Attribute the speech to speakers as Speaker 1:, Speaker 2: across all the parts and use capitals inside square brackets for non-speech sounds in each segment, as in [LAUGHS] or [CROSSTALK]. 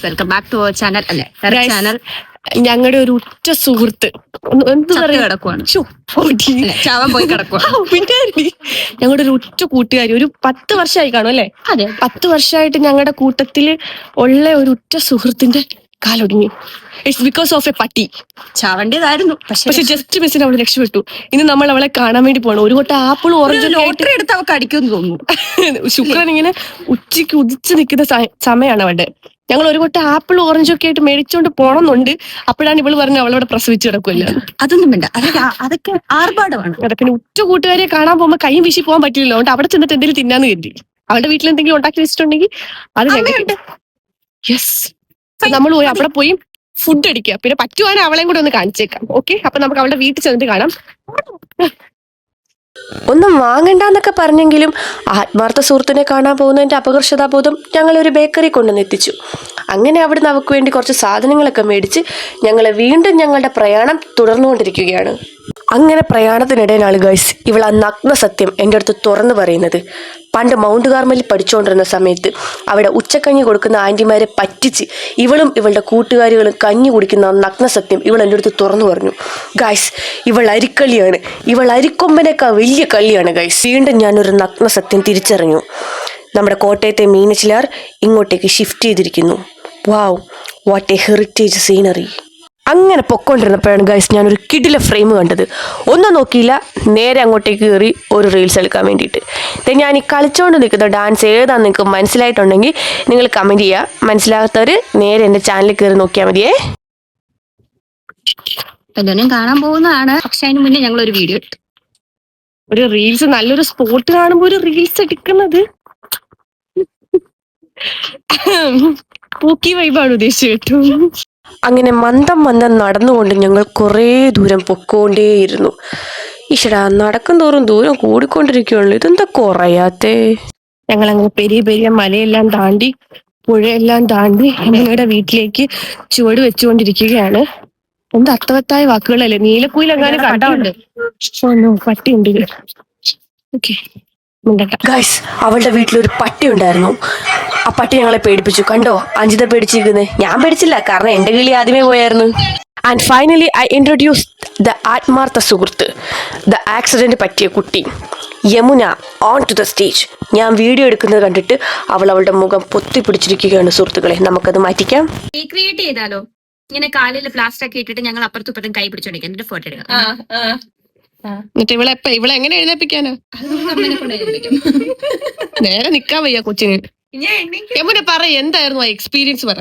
Speaker 1: Welcome back to our channel അല്ലെ? Channel
Speaker 2: ഞങ്ങളുടെ ഒരു ഉറ്റ സുഹൃത്ത്. എന്ത്
Speaker 1: കിടക്കുവാണ്. ചാവാൻ പോയി
Speaker 2: ഞങ്ങളുടെ ഒരു ഉറ്റ കൂട്ടുകാരി ഒരു പത്ത് വർഷമായി കാണും അല്ലെ?
Speaker 1: അതെ
Speaker 2: പത്ത് വർഷമായിട്ട് ഞങ്ങളുടെ കൂട്ടത്തിൽ ഉള്ള ഒരു ഉറ്റ സുഹൃത്തിന്റെ കാലൊടുങ്ങി ഇറ്റ്സ് ബിക്കോസ് ഓഫ് എ പട്ടി.
Speaker 1: ചാവേണ്ടതായിരുന്നു. പക്ഷെ
Speaker 2: ജസ്റ്റ് മിസ്സിന് അവൾ രക്ഷപ്പെട്ടു. ഇന്ന് നമ്മൾ അവളെ കാണാൻ വേണ്ടി പോകണം ഒരു കൊട്ട ആപ്പിൾ ഓറഞ്ച്
Speaker 1: ലോട്ടറി എടുത്ത് അവൾക്ക് അടിക്കുമെന്ന് തോന്നുന്നു. [LAUGHS]
Speaker 2: ശുക്രൻ ഇങ്ങനെ ഉച്ചയ്ക്ക് ഉദിച്ചു നിൽക്കുന്ന സമയമാണ് അവിടെ ഞങ്ങൾ ഒരു കൊട്ട ആപ്പിൾ ഓറഞ്ചും ഒക്കെ ആയിട്ട് മേടിച്ചോണ്ട് പോണമെന്നുണ്ട് അപ്പോഴാണ് ഇവൾ പറഞ്ഞ അവളവിടെ പ്രസവിച്ചു കിടക്കുമല്ലോ
Speaker 1: അതൊന്നും വേണ്ട. അതൊക്കെ ആർഭാടമാണ്.
Speaker 2: അതെ പിന്നെ ഉറ്റ കൂട്ടുകാരെ കാണാൻ പോകുമ്പോ കൈയും വിശി പോകാൻ പറ്റില്ലല്ലോ. അതുകൊണ്ട് അവിടെ ചെന്നിട്ട് എന്തെങ്കിലും തിന്നാന്ന് കരുതി. അവളുടെ വീട്ടിൽ എന്തെങ്കിലും ഉണ്ടാക്കി വെച്ചിട്ടുണ്ടെങ്കിൽ അത്. യെസ് നമ്മൾ പോയി അവിടെ പോയി ഫുഡ് അടിക്കുക. പിന്നെ പറ്റുവാനും അവളെയും കൂടെ ഒന്ന് കാണിച്ചേക്കാം. ഓക്കെ അപ്പൊ നമുക്ക് അവളുടെ വീട്ടിൽ ചെന്നിട്ട് കാണാം. ഒന്നും വാങ്ങണ്ടെന്നൊക്കെ പറഞ്ഞെങ്കിലും ആത്മാർത്ഥ സുഹൃത്തിനെ കാണാൻ പോകുന്നതിന്റെ അപകർഷതാബോധം ഞങ്ങൾ ഒരു ബേക്കറി കൊണ്ടു നെത്തിച്ചു അങ്ങനെ അവിടുന്ന് അവർക്ക് വേണ്ടി കുറച്ച് സാധനങ്ങളൊക്കെ മേടിച്ച് ഞങ്ങൾ വീണ്ടും ഞങ്ങളുടെ പ്രയാണം തുടർന്നുകൊണ്ടിരിക്കുകയാണ്. അങ്ങനെ പ്രയാണത്തിനിടയിലാണ് ഗൈസ് ഇവൾ ആ നഗ്ന സത്യം എന്റെ അടുത്ത് തുറന്നു പറയുന്നത്. പണ്ട് മൗണ്ട് കാർമലിൽ പഠിച്ചുകൊണ്ടിരുന്ന സമയത്ത് അവിടെ ഉച്ചക്കഞ്ഞി കൊടുക്കുന്ന ആന്റിമാരെ പറ്റിച്ച് ഇവളും ഇവളുടെ കൂട്ടുകാരികളും കഞ്ഞി കുടിക്കുന്ന നഗ്ന സത്യം ഇവൾ എന്റെ അടുത്ത് തുറന്നു പറഞ്ഞു. ഗൈസ് ഇവൾ അരിക്കളിയാണ് ഇവൾ അരിക്കൊമ്പനേക്കാൾ വലിയ കളിയാണ് ഗൈസ് വീണ്ടും ഞാനൊരു നഗ്ന സത്യം തിരിച്ചറിഞ്ഞു. നമ്മുടെ കോട്ടയത്തെ മീനച്ചിലാർ ഇങ്ങോട്ടേക്ക് ഷിഫ്റ്റ് ചെയ്തിരിക്കുന്നു. Wow what a heritage scenery അങ്ങനെ പൊക്കോണ്ടിരുന്നപ്പോഴാണ് ഗൈസ് ഞാനൊരു കിടിലെ ഫ്രെയിം കണ്ടത്. ഒന്നും നോക്കിയില്ല നേരെ അങ്ങോട്ടേക്ക് കയറി ഒരു റീൽസ് എടുക്കാൻ വേണ്ടിയിട്ട്. ഞാൻ ഈ കളിച്ചുകൊണ്ട് നിൽക്കുന്ന ഡാൻസ് ഏതാണെന്ന് നിങ്ങൾക്ക് മനസ്സിലായിട്ടുണ്ടെങ്കിൽ നിങ്ങൾ കമന്റ് ചെയ്യുക മനസ്സിലാകാത്തവർ നേരെ എന്റെ ചാനലിൽ കയറി നോക്കിയാൽ മതിയേ.
Speaker 1: കാണാൻ പോകുന്നതാണ്. പക്ഷെ അതിന് മുന്നേ ഞങ്ങൾ ഒരു വീഡിയോ എടുത്തു.
Speaker 2: ഒരു റീൽസ് നല്ലൊരു സ്പോട്ട് കാണുമ്പോൾ ഒരു റീൽസ് എടുക്കുന്നത്. പൂക്കി വൈബാണ് ഉദ്ദേശിച്ചു കേട്ടോ. അങ്ങനെ മന്ദം മന്ദം നടന്നുകൊണ്ട് ഞങ്ങൾ കുറേ ദൂരം പൊക്കോണ്ടേയിരുന്നു. ഈശ്വര നടക്കും തോറും ദൂരം കൂടിക്കൊണ്ടിരിക്കുകയുള്ളൂ ഇതെന്താ കുറയാത്തേ? ഞങ്ങൾ അങ്ങ് പെരിയ പെരിയ മലയെല്ലാം താണ്ടി പുഴയെല്ലാം താണ്ടി ഞങ്ങളുടെ വീട്ടിലേക്ക് ചുവട് വെച്ചുകൊണ്ടിരിക്കുകയാണ്. എന്ത് അർത്ഥവത്തായ വാക്കുകളല്ലേ? നീലക്കുയിലെങ്ങാനും കണ്ടുണ്ട് പട്ടിയുണ്ട്. ഓക്കെ. ഗൈസ് അവളുടെ വീട്ടിലൊരു പട്ടി ഉണ്ടായിരുന്നു. ആ പട്ടി ഞങ്ങളെ പേടിപ്പിച്ചു. കണ്ടോ? അഞ്ജിത പേടിച്ചിരിക്കുന്നത് ഞാൻ പേടിച്ചില്ല കാരണം എന്റെ കിളി ആദ്യമേ പോയായിരുന്നു. And finally I introduce the ആത്മാർത്ഥ സുഹൃത്ത്. ദ ആക്സിഡന്റ് പറ്റിയ കുട്ടി. Yamuna on to the stage ഞാൻ വീഡിയോ എടുക്കുന്നത് കണ്ടിട്ട് അവൾ അവളുടെ മുഖം പൊത്തി പിടിച്ചിരിക്കുകയാണ് സുഹൃത്തുക്കളെ. നമുക്കത് മാറ്റിക്കാം.
Speaker 1: റീക്രിയേറ്റ് ചെയ്താലോ? ഇങ്ങനെ കാലിൽ പ്ലാസ്റ്റർ ഒക്കെ ഇട്ടിട്ട് ഞങ്ങൾ അപ്പുറത്തും ഇപ്പുറത്തും കൈ പിടിച്ചോണ്ടിരിക്കാം. എന്നിട്ട് ഫോട്ടോ എടുക്കാം.
Speaker 2: എന്നിട്ട് ഇവളെ എപ്പ ഇവളെ എങ്ങനെ എഴുന്നേപ്പിക്കാനാ നേരെ നിക്കാൻ വയ്യ കൊച്ചിന്. യമുന പറ എന്തായിരുന്നു ആ എക്സ്പീരിയൻസ് പറ.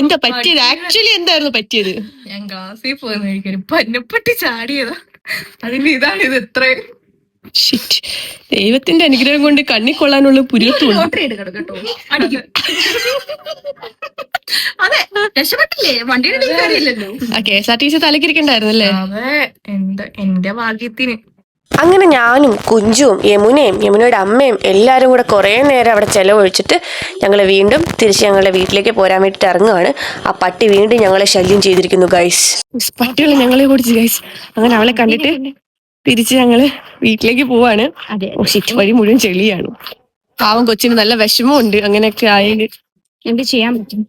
Speaker 2: എന്താ പറ്റിയത്? ആക്ച്വലി എന്തായിരുന്നു പറ്റിയത്?
Speaker 3: ഞാൻ ക്ലാസ്സിൽ പോയെന്ന് കഴിക്കാൻ പന്നപ്പെട്ടി ചാടിയതാ. അതിന്റെ ഇതാണ് ഇത് ഇത്രയും.
Speaker 2: ഷിറ്റ് ദൈവത്തിന്റെ അനുഗ്രഹം കൊണ്ട് കണ്ണി കൊള്ളാനുള്ള
Speaker 1: അതെ രക്ഷപ്പെട്ടില്ലേ? വണ്ടിയുടെ അടിയിൽ കാര്യമില്ലല്ലോ
Speaker 2: K S R T C തലക്കിരിക്കണ്ടായിരുന്നല്ലേ?
Speaker 3: അതെ എന്റെ എന്റെ ഭാഗ്യത്തിന്.
Speaker 2: അങ്ങനെ ഞാനും കുഞ്ചും യമുനയും യമുനയുടെ അമ്മയും എല്ലാവരും കൂടെ കുറേ നേരം അവിടെ ചെലവഴിച്ചിട്ട് ഞങ്ങൾ വീണ്ടും തിരിച്ച് ഞങ്ങളുടെ വീട്ടിലേക്ക് പോരാൻ വേണ്ടിയിട്ട് ഇറങ്ങുകയാണ് ആ പട്ടി വീണ്ടും ഞങ്ങളെ ശല്യം ചെയ്തിരിക്കുന്നു ഗൈസ് പട്ടികൾ ഞങ്ങളെ കുടിച്ച് ഗൈസ് അങ്ങനെ അവളെ കണ്ടിട്ട് തിരിച്ച് ഞങ്ങൾ വീട്ടിലേക്ക് പോവാണ്.
Speaker 1: അതെ
Speaker 2: ഓ ഷിറ്റ് വഴി മുഴുവൻ ചെളിയാണ്. പാവം കൊച്ചിന് നല്ല വിഷമമുണ്ട് അങ്ങനെയൊക്കെ ആയത്
Speaker 1: എന്ത് ചെയ്യാൻ പറ്റും.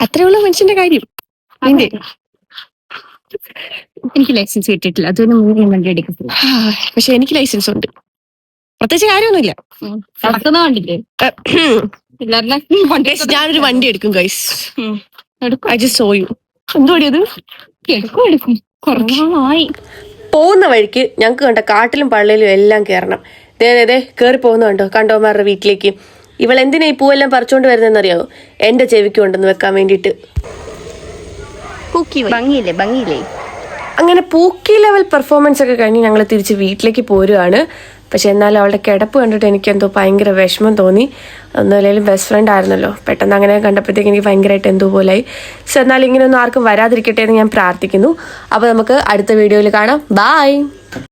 Speaker 2: അത്രേ മനുഷ്യന്റെ കാര്യം. നിന്റെ.
Speaker 1: എനിക്ക് ലൈസൻസ് കിട്ടിയിട്ടില്ല. അതൊരു മൂന്ന് വണ്ടി എടുക്കും
Speaker 2: ആ, പക്ഷെ എനിക്ക് ലൈസൻസ് ഉണ്ട്. പ്രത്യേകിച്ച് കാര്യമൊന്നുമില്ല.
Speaker 1: നടക്കുന്ന
Speaker 2: ഞാനൊരു വണ്ടി എടുക്കും guys I just so you
Speaker 1: എടുക്കും എടുക്കും. കുറവായി
Speaker 2: പോകുന്ന വഴിക്ക് ഞങ്ങൾക്ക് കണ്ട കാട്ടിലും പള്ളിയിലും എല്ലാം കയറണം ദേ ദേ ദേ കയറി പോകുന്ന കണ്ടോ? കണ്ടോമാരുടെ വീട്ടിലേക്ക്. ഇവൾ എന്തിനാ ഈ പൂവെല്ലാം പറിച്ചോണ്ട് വരുന്നതെന്നറിയാമോ എന്റെ ചെവിക്ക് കൊണ്ടെന്ന് വെക്കാൻ വേണ്ടിയിട്ട്.
Speaker 1: ഭംഗിയില്ലേ ഭംഗിയില്ലേ?
Speaker 2: അങ്ങനെ പൂക്കി ലെവൽ പെർഫോമൻസ് ഒക്കെ കഴിഞ്ഞ് ഞങ്ങൾ തിരിച്ച് വീട്ടിലേക്ക് പോരുകയാണ് പക്ഷെ എന്നാലും അവളുടെ കിടപ്പ് കണ്ടിട്ട് എനിക്ക് എന്തോ ഭയങ്കര വിഷമം തോന്നി. ഒന്നുമില്ലെങ്കിലും ബെസ്റ്റ് ഫ്രണ്ട് ആയിരുന്നല്ലോ. പെട്ടെന്ന് അങ്ങനെ കണ്ടപ്പോഴത്തേക്ക് എനിക്ക് ഭയങ്കരമായിട്ട് എന്തോ പോലായി സോ എന്നാലും ഇങ്ങനെയൊന്നും ആർക്കും വരാതിരിക്കട്ടെ എന്ന് ഞാൻ പ്രാർത്ഥിക്കുന്നു. അപ്പോൾ നമുക്ക് അടുത്ത വീഡിയോയിൽ കാണാം. ബായ്